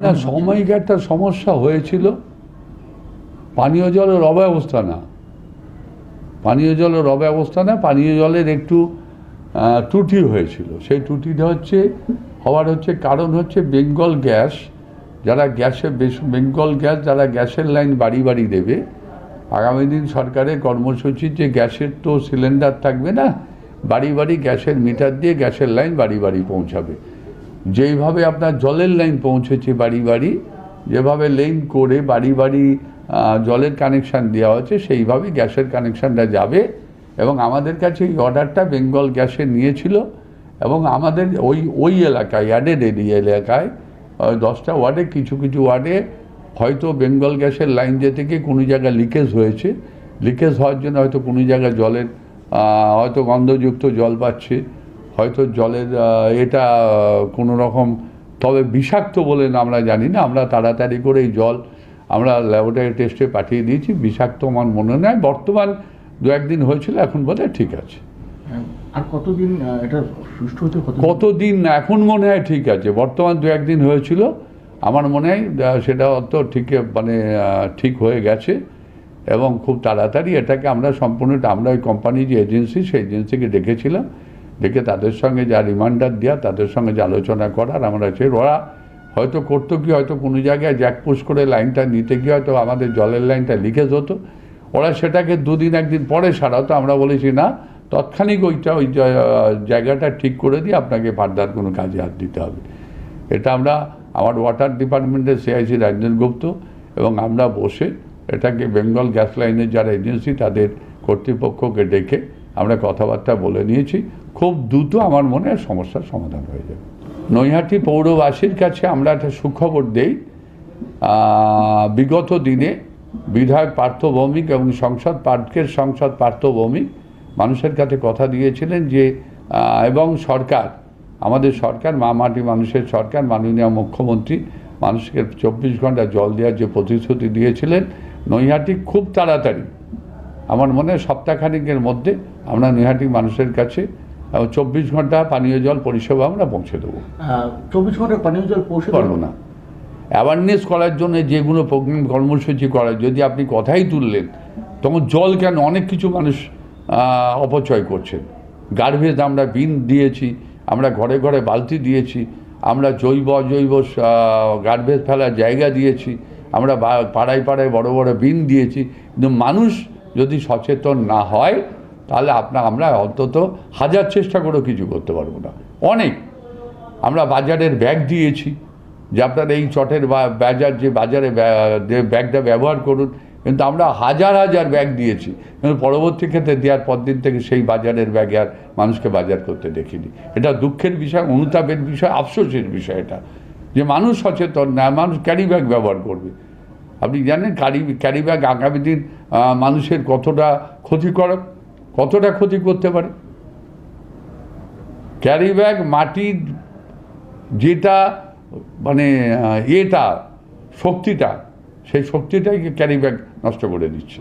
না সময়কে একটা সমস্যা হয়েছিল। পানীয় জলের অব্যবস্থা না। পানীয় জলের অব্যবস্থা না, পানীয় জলের একটু ত্রুটি হয়েছিল। সেই ত্রুটিটা হচ্ছে, হওয়ার হচ্ছে কারণ হচ্ছে বেঙ্গল গ্যাস, যারা গ্যাসে বেঙ্গল গ্যাস যারা গ্যাসের লাইন বাড়ি বাড়ি দেবে, আগামী দিন সরকারের কর্মসূচি যে গ্যাসের তো সিলিন্ডার থাকবে না, বাড়ি বাড়ি গ্যাসের মিটার দিয়ে গ্যাসের লাইন বাড়ি বাড়ি পৌঁছাবে। যেইভাবে আপনার জলের লাইন পৌঁছেছে বাড়ি বাড়ি, যেভাবে লেন করে বাড়ি বাড়ি জলের কানেকশান দেওয়া হয়েছে সেইভাবে গ্যাসের কানেকশানটা যাবে। এবং আমাদের কাছে এই অর্ডারটা বেঙ্গল গ্যাসে নিয়েছিল। এবং আমাদের ওই ওই এলাকায় অ্যাডেড এরিয়া এলাকায় দশটা ওয়ার্ডে, কিছু কিছু ওয়ার্ডে হয়তো বেঙ্গল গ্যাসের লাইন যেতে গিয়ে কোনো জায়গায় লিকেজ হয়েছে। লিকেজ হওয়ার জন্য হয়তো কোনো জায়গায় জলের হয়তো গন্ধযুক্ত জল পাচ্ছে। হয়তো জলের এটা কোনো রকম তবে বিষাক্ত বলে না আমরা জানি না। আমরা তাড়াতাড়ি করে এই জল আমরা ল্যাবরেটরি টেস্টে পাঠিয়ে দিয়েছি। বিষাক্ত আমার মনে নয় বর্তমান দু একদিন হয়েছিল এখন বোধহয় ঠিক আছে। আর কতদিন এটা সুষ্ঠু হতে কত কতদিন এখন মনে হয় ঠিক আছে। বর্তমান দু একদিন হয়েছিল। আমার মনে হয় সেটা অত ঠিক মানে ঠিক হয়ে গেছে। এবং খুব তাড়াতাড়ি এটাকে আমরা সম্পূর্ণটা আমরা ওই কোম্পানি যে এজেন্সি সেই এজেন্সিকে ডেকেছিলাম। ডেকে তাদের সঙ্গে যা রিমাইন্ডার দেওয়া তাদের সঙ্গে যে আলোচনা করার আমরা সে ওরা হয়তো করতো কি, হয়তো কোনো জায়গায় জ্যাকপুশ করে লাইনটা নিতে গিয়ে হয়তো আমাদের জলের লাইনটা লিকেজ হতো। ওরা সেটাকে দুদিন, একদিন পরে সারাতো আমরা বলেছি, না, তৎক্ষণিক ওইটা, ওই জায়গাটা ঠিক করে দিয়ে আপনাকে ফার্দার কোনো কাজে হাত দিতে হবে। এটা আমরা, আমার ওয়াটার ডিপার্টমেন্টের সিআইসি রাজেন গুপ্ত এবং আমরা বসে এটাকে বেঙ্গল গ্যাস লাইনের যারা এজেন্সি, তাদের কর্তৃপক্ষকে ডেকে আমরা কথাবার্তা বলে নিয়েছি, খুব দ্রুত আমার মনে সমস্যার সমাধান হয়ে যাবে। নৈহাটি পৌরবাসীর কাছে আমরা একটা সুখবর দেই বিগত দিনে বিধায়ক পার্থ ভৌমিক এবং সংসদ পার্কের সংসদ পার্থ ভৌমিক মানুষের কাছে কথা দিয়েছিলেন যে এবং সরকার, আমাদের সরকার, মা মাটি মানুষের সরকার, মাননীয় মুখ্যমন্ত্রী মানুষকে চব্বিশ ঘণ্টা জল দেওয়ার যে প্রতিশ্রুতি দিয়েছিলেন, নৈহাটি খুব তাড়াতাড়ি, আমার মনে হয় সপ্তাহখানিকের মধ্যে আমরা নৈহাটি মানুষের কাছে চব্বিশ ঘণ্টা পানীয় জল পরিষেবা আমরা পৌঁছে দেবো। চব্বিশ ঘণ্টা পানীয় জল পৌঁছে পারব না। অ্যাওয়ারনেস করার জন্য যেগুলো প্রোগ্রাম কর্মসূচি করা যদি আপনি কথাই তুললেন তখন জল কেন? অনেক কিছু মানুষ অপচয় করছেন। গার্বেজ আমরা বিন দিয়েছি আমরা ঘরে ঘরে বালতি দিয়েছি আমরা জৈব অজৈব গার্বেজ ফেলার জায়গা দিয়েছি আমরা পাড়ায় পাড়ায় বড় বড় বিন দিয়েছি। কিন্তু মানুষ যদি সচেতন না হয় তাহলে আপনার, আমরা অন্তত হাজার চেষ্টা করেও কিছু করতে পারব না। অনেক। আমরা বাজারের ব্যাগ দিয়েছি। যে আপনার এই চটের বাজার যে বাজারে ব্যা- ব্যাগটা ব্যবহার করুন, কিন্তু আমরা হাজার হাজার ব্যাগ দিয়েছি। কিন্তু পরবর্তী ক্ষেত্রে দেওয়ার পর দিন থেকে সেই বাজারের ব্যাগে আর মানুষকে বাজার করতে দেখিনি। এটা দুঃখের বিষয়, অনুতাপের বিষয়, আফসোসের বিষয় এটা। যে মানুষ সচেতন, না, মানুষ ক্যারি ব্যাগ ব্যবহার করবে। আপনি জানেন, ক্যারি ক্যারি ব্যাগ আগামী দিন মানুষের কতটা ক্ষতিকারক? কতটা ক্ষতি করতে পারে? ক্যারি ব্যাগ মাটির যেটা মানে এটা শক্তিটা, সেই শক্তিটাই ক্যারি ব্যাগ নষ্ট করে দিচ্ছে।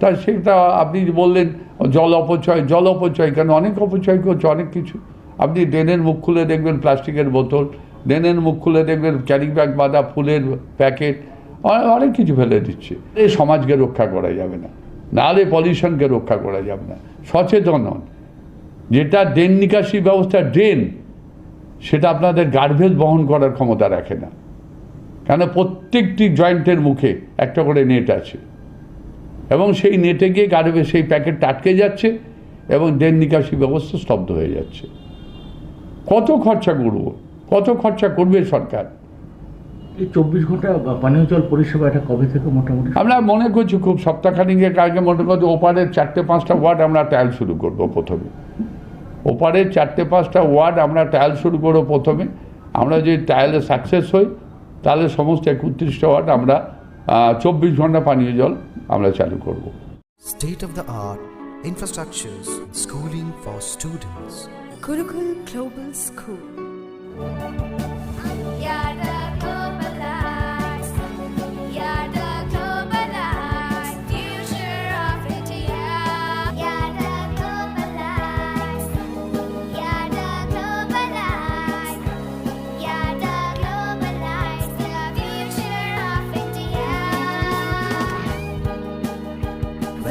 তাই সেটা আপনি বললেন, জল অপচয় জল অপচয় কেন? অনেক অপচয় করছে, অনেক কিছু। আপনি ড্রেনের মুখ খুলে দেখবেন প্লাস্টিকের বোতল, ড্রেনের মুখ খুলে দেখবেন ক্যারি ব্যাগ, বাঁধা ফুলের প্যাকেট অনেক কিছু ফেলে দিচ্ছে। এই সমাজকে রক্ষা করা যাবে না। নাহলে পলিউশনকে রক্ষা করা যাবে না। সচেতন হন। যেটা ড্রেন নিকাশি ব্যবস্থা, ড্রেন, সেটা আপনাদের গার্বেজ বহন করার ক্ষমতা রাখে না। কেন প্রত্যেকটি জয়েন্টের মুখে একটা করে নেট আছে। এবং সেই নেটে গিয়ে গার্বেজ সেই প্যাকেটটা আটকে যাচ্ছে এবং ড্রেন নিকাশি ব্যবস্থা স্তব্ধ হয়ে যাচ্ছে। কত খরচা করব? কত খরচা করবে সরকার? এই চব্বিশ ঘণ্টা পানীয় জল পরিষেবা এটা কবে থেকে মোটামুটি আমরা মনে করছি খুব সপ্তাহখানিকের আগে মনে করছি ওপারের চারটে পাঁচটা ওয়ার্ড আমরা ট্রায়াল শুরু করব প্রথমে ওপারের চারটে পাঁচটা ওয়ার্ড আমরা ট্রায়াল শুরু করব প্রথমে আমরা যদি ট্রায়ালে সাকসেস হই তাহলে সমস্ত একত্রিশটা ওয়ার্ড আমরা চব্বিশ ঘণ্টা পানীয় জল আমরা চালু করব State of the art infrastructures, schooling for students. Gurukul Global School.